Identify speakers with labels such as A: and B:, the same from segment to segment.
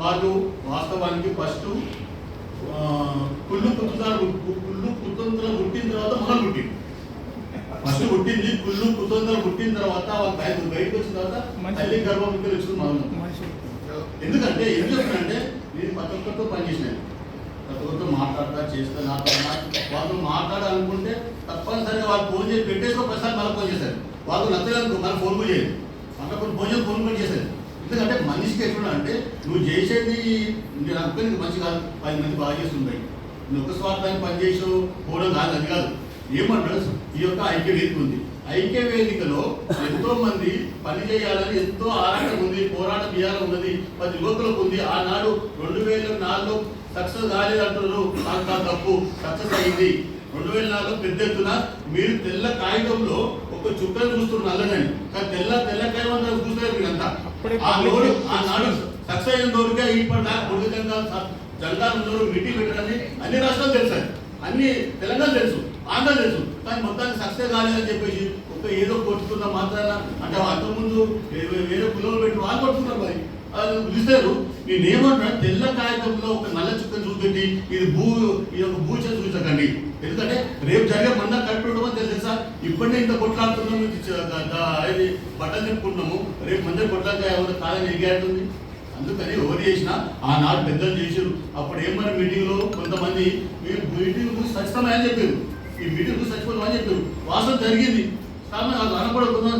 A: వాళ్ళు వాస్తవానికి ఫస్ట్ కుళ్ళు కుతంత్రాలు కుళ్ళు కుతంత్రాలు పుట్టిన తర్వాత మొదలు పుట్టింది. ఫస్ట్ పుట్టింది కుళ్ళు కుతంత్రాలు పుట్టిన తర్వాత వాళ్ళ బయట బయటకు వచ్చిన తర్వాత తల్లి గర్భం తెలుసుకుని మొదలు ఎందుకంటే ఏం చెప్తానంటే నేను ప్రతి ఒక్కరితో పనిచేసినాను. ప్రతి ఒక్కరితో మాట్లాడతా చేస్తా నాతో వాళ్ళు మాట్లాడాలనుకుంటే తప్పనిసరిగా వాళ్ళు ఫోన్ చేసి పెట్టేసుకో ప్రసాద్ మళ్ళీ ఫోన్ చేశారు వాళ్ళు నచ్చలేదు మళ్ళీ ఫోన్ కూడా చేయలేదు అట్లా కొన్ని ఫోన్ చేసి ఫోన్ కూడా చేశారు ఎందుకంటే మనిషికి ఎట్లా అంటే నువ్వు చేసేది నేను అనుకుని మంచి కాదు పది మంది బాగా చేస్తుంటాయి. నువ్వు ఒక స్వార్థాన్ని పనిచేసి పోవడం కాదు అది కాదు. ఏమంటారు? ఈ యొక్క ఐక్య వేదిక ఉంది. ఐక్య వేదికలో ఎంతో మంది పని చేయాలని ఎంతో ఆరాటం ఉంది పోరాటం చేయాలని ఉన్నది పది యువకులకు ఉంది. ఆనాడు రెండు వేల నాలుగులో సక్సెస్ కాలేదంటున్నారు అంత తప్పు. సక్సెస్ అయింది. రెండు వేల నాలుగులో పెద్ద ఎత్తున మీరు తెల్ల కాగితంలో ఒక చుక్కను చూస్తున్నారు నల్లదని కానీ తెల్ల తెల్ల కాగితం చూస్తారు మీరంతా. నాడు సక్సెస్ అయిన జంగాలు జంగాలు ఉన్నారు మీటింగ్ పెట్టారని అన్ని రాష్ట్రాలు తెలుసు అన్ని తెలంగాణ తెలుసు ఆంధ్ర తెలుసు. కానీ మొత్తానికి సక్సెస్ కాలేదని చెప్పేసి ఒక ఏదో కొట్టుకున్న మాత్రాన అంటే అంతకుముందు వేరే కులంలో పెట్టి వాళ్ళు కొట్టుకున్నారు మరి. అది పిలిచారు నేనేమంటున్నా తెల్ల కాగితంలో ఒక నల్ల చుక్కను చూపెట్టి ఇది భూ ఈ యొక్క భూచ చూసకండి ఎందుకంటే రేపు జరిగే మంద ఉండమని తెలుసా ఇంత కొట్లాడుతున్నాము ఇది బట్టలు నింపుకుంటున్నాము రేపు మంది కొట్లాక ఏమైనా కాదని అందుకని ఎవరు చేసినా ఆనాడు పెద్దలు చేశారు అప్పుడు ఏమన్నా మీటింగ్లో కొంతమంది మీరు మీటింగ్ చూసి అని చెప్పారు ఈ మీటింగ్ చూసి చచ్చిపోతామని చెప్పారు వాసన జరిగింది. కానీ అది అనకూడకుండా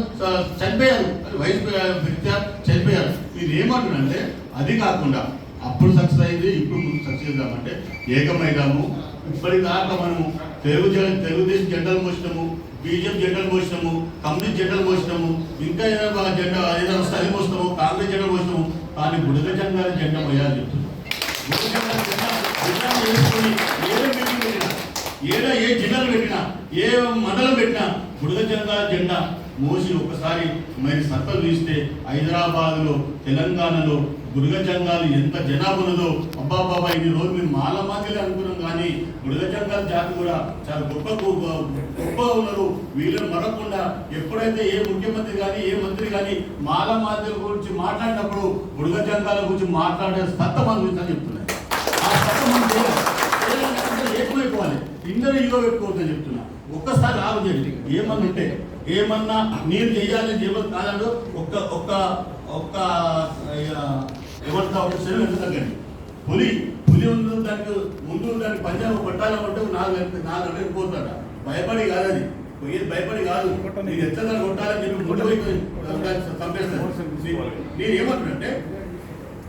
A: చనిపోయారు. అది వయసు వ్యక్తి చనిపోయారు. ఇది ఏమంటున్నానంటే అది కాకుండా అప్పుడు సక్సెస్ అయింది ఇప్పుడు ముందు సక్సెస్ చేద్దామంటే ఏకమైదాము ఇప్పటిదాకా మనము తెలుగు తెలుగుదేశం జెండాలు మోసినాము బీజేపీ జెండాలు మోసినాము కమ్యూనిస్ట్ జెండాలు మోసినాము ఇంకా ఏదైనా జెండా ఏదైనా స్థలి మోసినాము కాంగ్రెస్ జెండా మోసినాము కానీ బుడగ జెండా చెప్తున్నాం. జెండా పోయాలి ఏదో ఏ జిల్లాలు పెట్టినా ఏ మండలం పెట్టినా బుడగ జెండా జెండా మోసి ఒకసారి మరి సర్కల్ తీస్తే హైదరాబాద్లో తెలంగాణలో బుడగ జంగాలు ఎంత జనాభా అబ్బా బాబా ఇన్ని రోజులు మేము మాల మాదిరి అనుకున్నాం కానీ బుడగ జంగాల జాతి కూడా చాలా గొప్ప గొప్ప- ఉన్నారు. వీళ్ళని మరకుండా ఎప్పుడైతే ఏ ముఖ్యమంత్రి కానీ ఏ మంత్రి కానీ మాల మాదిరి గురించి మాట్లాడినప్పుడు బుడగ జంగాల గురించి మాట్లాడే సత్త మన గురించి చెప్తున్నారు ఆ సత్త మనం చేయాలి ఇందరూ ఇగో పెట్టుకోవద్దని చెప్తున్నా. ఒక్కసారి ఆలోచించండి ఏమన్నా ఉంటే ఏమన్నా మీరు చేయాలని చెప్పదు కాదంటూ ఒక్క ఒక్క ఒక్క ఒక శరీరం ఎంత తగ్గండి పులి పులి ఉంది దానికి ముందు దానికి పంజాబ్ కొట్టాలంటే నాలుగు గంటలు నాలుగు గంటలకు పోతాడ భయపడి కాదు అది. పోయేది భయపడి కాదు. నేను ఎంత దాన్ని కొట్టాలని చెప్పి ముందు చంపేస్తాను నేను ఏమంటున్నానంటే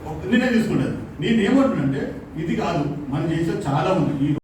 A: ఒక నిర్ణయం తీసుకుంటాను నేను ఏమంటున్నానంటే ఇది కాదు. మనం చేసేది చాలా ఉంది. ఈ